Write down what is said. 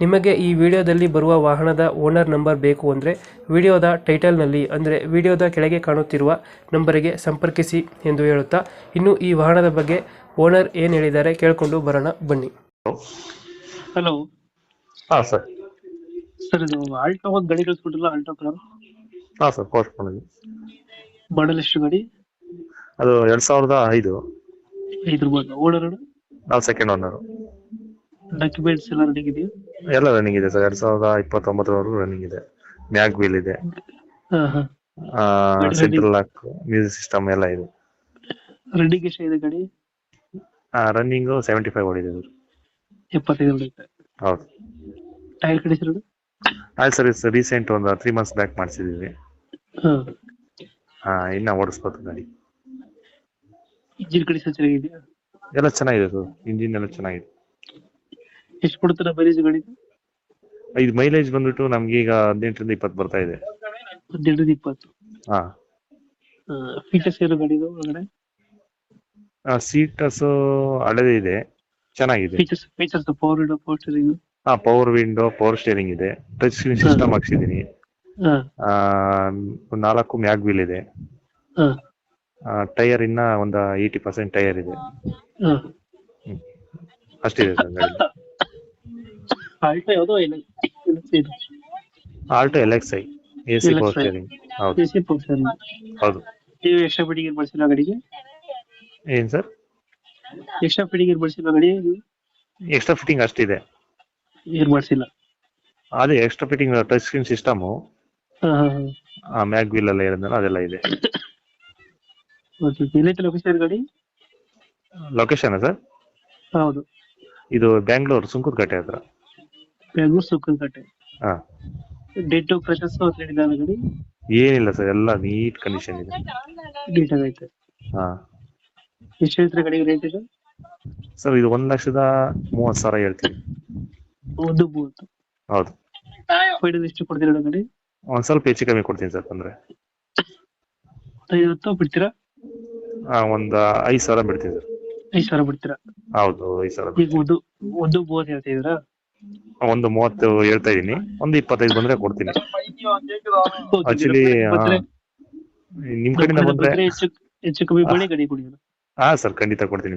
ನಿಮಗೆ ಈ ವಿಡಿಯೋದಲ್ಲಿ ಬರುವ ವಾಹನದ ಓನರ್ ನಂಬರ್ ಬೇಕು ಅಂದರೆ ವಿಡಿಯೋದ ಟೈಟಲ್ನಲ್ಲಿ ಅಂದರೆ ವಿಡಿಯೋದ ಕೆಳಗೆ ಕಾಣುತ್ತಿರುವ ನಂಬರಿಗೆ ಸಂಪರ್ಕಿಸಿ ಎಂದು ಹೇಳುತ್ತಾ ಇನ್ನು ಈ ವಾಹನದ ಬಗ್ಗೆ ಓನರ್ ಏನು ಹೇಳಿದ್ದಾರೆ ಕೇಳಿಕೊಂಡು ಬರೋಣ ಬನ್ನಿ. ಹಲೋ. ಹಾ ಸರ್. ಸರ್ ಇದು ಆಲ್ಟೋ ಒಂದು ಗಾಡಿ ಕಳಿಸ್ಬಿಟ್ಟಿಲ್ಲ ಆಲ್ಟೋ ಕಾರ್ ಹಾ ಸರ್ ಪೋಸ್ಟ್ ಮಾಡಿದ್ವಿ ಮಾಡಲ್ ಎಷ್ಟು ಗಾಡಿ? ಅದು ಎರಡು ಸಾವಿರದ ಐದು. ಐದು ರೂಪಾಯಿ. ಓನರ್ ನಾವು ಸೆಕೆಂಡ್ ಓನರ್ ಡಾಕ್ಯುಮೆಂಟ್ಸ್ ಎಲ್ಲ ರೆಡಿ ಇದೆಯಾ? ಎಲ್ಲ ರನ್ನಿಂಗ್ ಇದೆ ಸರ್ ಎರಡ್ ಸಾವಿರದ ಇಪ್ಪತ್ತೊಂಬತ್ತರವರೆಗೂ ರನ್ನಿಂಗ್ ಇದೆ. ಮ್ಯಾಗ್ ವೀಲ್ ಇದೆ. ಸೆಂಟ್ರಲ್ ಲಾಕ್ ಮ್ಯೂಸಿಕ್ ಸಿಸ್ಟಮ್ ಎಲ್ಲ ಇದೆ. ರನ್ನಿಂಗ್ ಎಷ್ಟು ಇದೆ ಗಾಡಿ? ರನ್ನಿಂಗ್ ಸೆವೆಂಟಿ ಫೈವ್ ಓಡಿದೆ ಸರ್ ಎಪ್ಪತ್ತೈದು ಹೌದು. ಟೈರ್ ಕಂಡೀಷನ್ ಆಯ್ತು ಸರ್ವಿಸ್ ರೀಸೆಂಟ್ ಒಂದು ತ್ರೀ ಮಂತ್ಸ್ ಬ್ಯಾಕ್ ಮಾಡಿಸಿದೀವಿ. ಹಾಂ. ಇನ್ನ ಓಡಿಸ್ಬೋದು ಗಾಡಿ. ಇಂಜಿನ್ ಕಂಡೀಷನ್ ಚೆನ್ನಾಗಿದೆಯಾ? ಎಲ್ಲ ಚೆನ್ನಾಗಿದೆ ಸರ್ ಇಂಜಿನ್ ಎಲ್ಲ ಚೆನ್ನಾಗಿದೆ. ಎಷ್ಟು ಕೊಡ್ತಾರ ಮೈಲೇಜ್ ಗಾಡಿ ಇದು ಮೈಲೇಜ್ ಬಂದ್ಬಿಟ್ಟು ನಮ್ಗೆ ಈಗ ಹದಿನೆಂಟರಿಂದ ಇಪ್ಪತ್ತು ಬರ್ತಾ ಇದೆ. ಹದಿನೆಂಟರಿಂದ ಇಪ್ಪತ್ತು. ಹಾ. ಫೀಚರ್ಸ್ ಏನು ಗಾಡಿದು ಒಳಗಡೆ? ಸೀಟಸ್ ಹಳದೇ ಇದೆ. ಚೆನ್ನಾಗಿದೆ. Features features power window power steering ಹಾ ಪವರ್ ವಿಂಡೋ ಪವರ್ ಸ್ಟೇರಿಂಗ್ ಇದೆ. ಟಚ್ ಸ್ಕ್ರೀನ್ ಸಿಸ್ಟಮ್ ಹಾಕ್ಸಿದೀನಿ. ನಾಲ್ಕು ಮ್ಯಾಗ್ ವೀಲ್ ಇದೆ. ಟೈರ್ ಇನ್ನ ಒಂದು ಏಯ್ಟಿ ಪರ್ಸೆಂಟ್ ಟೈರ್ ಇದೆ. ಅಷ್ಟಿದೆ ಸರ್ ಆಲ್ಟೋ ಯಾವುದೋ ಇದು. Alto L X I A C. Steering ಹೌದು. ಎ ಸಿ ಸ್ಟೀರಿಂಗ್ ಹೌದು. ನೀವು ಎಕ್ಸ್ಟ್ರಾ ಫಿಟ್ಟಿಂಗ್ ಬಳಸಿರೋ ಗಾಡಿಗೆ? ಏನ್ ಸರ್? ಎಕ್ಸ್ಟ್ರಾ ಫಿಟ್ಟಿಂಗ್ ಬಳಸಿರೋ ಗಾಡಿ ಎಕ್ಸ್ಟ್ರಾ ಫಿಟ್ಟಿಂಗ್ ಅಷ್ಟಿದೆ. ಏನು ಬಳಸಿಲ್ಲ. ಅದೇ extra fitting touch screen system mag wheel ಎಲ್ಲ ಇರೋದಲ್ಲ ಅದೆಲ್ಲ ಇದೆ. ಓಕೆ ಎಲ್ಲೈತೆ ಲೊಕೇಶನ್ ಗಾಡಿ? Location sir? ಹೌದು. ಇದು ಬ್ಯಾಂಗ್ಳೂರ್ ಸುಂಕುರ್ಕಟ್ಟೆ ಹತ್ರ. ಬೆಂಗಳೂರು ಸುಕ್ಕನಕಟ್ಟೆ. ಹಾ. ಡೆಡ್ ಕ್ರಚಸ್ ಹೇಳಿದಾರೆ ಗಾಡಿ? ಏನಿಲ್ಲ ಸರ್ ಎಲ್ಲ ನೀಟ್ ಕಂಡೀಷನ್ ಇದೆ. ನೀಟ್ ಆಗೈತೆ ಹಾ. ಎಷ್ಟು ಹೇಳ್ತಾರೆ ಗಾಡಿ ರೇಟ್ ಇದೆ? ಸರ್ ಇದು ಒಂದ್ ಲಕ್ಷದ ಮೂವತ್ ಸಾವಿರ ಹೇಳ್ತೀವಿ. ಒಂದು ಮೂವತ್ತು. ಹೌದು. ಫೈನಲ್ ಎಷ್ಟು ಕೊಡ್ತೀರಾ ಗಾಡಿ? ಒಂದ್ ಸ್ವಲ್ಪ ಹೆಚ್ಚು ಕಮ್ಮಿ ಕೊಡ್ತೀನಿ ಸರ್ ಅಂದ್ರೆ ಐವತ್ತು ಬಿಡ್ತೀರಾ? ಆ, ಒಂದ್ ಐದ್ ಸಾವಿರ ಬಿಡ್ತೀನಿ ಸರ್. ಐದು ಸಾವಿರ ಬಿಡ್ತೀರಾ? ಹೌದು ಐದ್ ಸಾವಿರ ಈಗ ಒಂದು ಒಂದು ಮೂವತ್ತು ಹೇಳ್ತಾ ಇದ್ದೀರಾ? ಒಂದು ಮೂವತ್ತು ಹೇಳ್ತಾ ಇದೀನಿ ಒಂದು ಇಪ್ಪತ್ತೈದು ಬಂದ್ರೆ ಕೊಡ್ತೀನಿ. ಆಕ್ಚುಲಿ ನಿಮ್ ಕಡೆಯಿಂದ ಬಂದ್ರೆ ಹಾ ಸರ್ ಖಂಡಿತ ಕೊಡ್ತೀನಿ.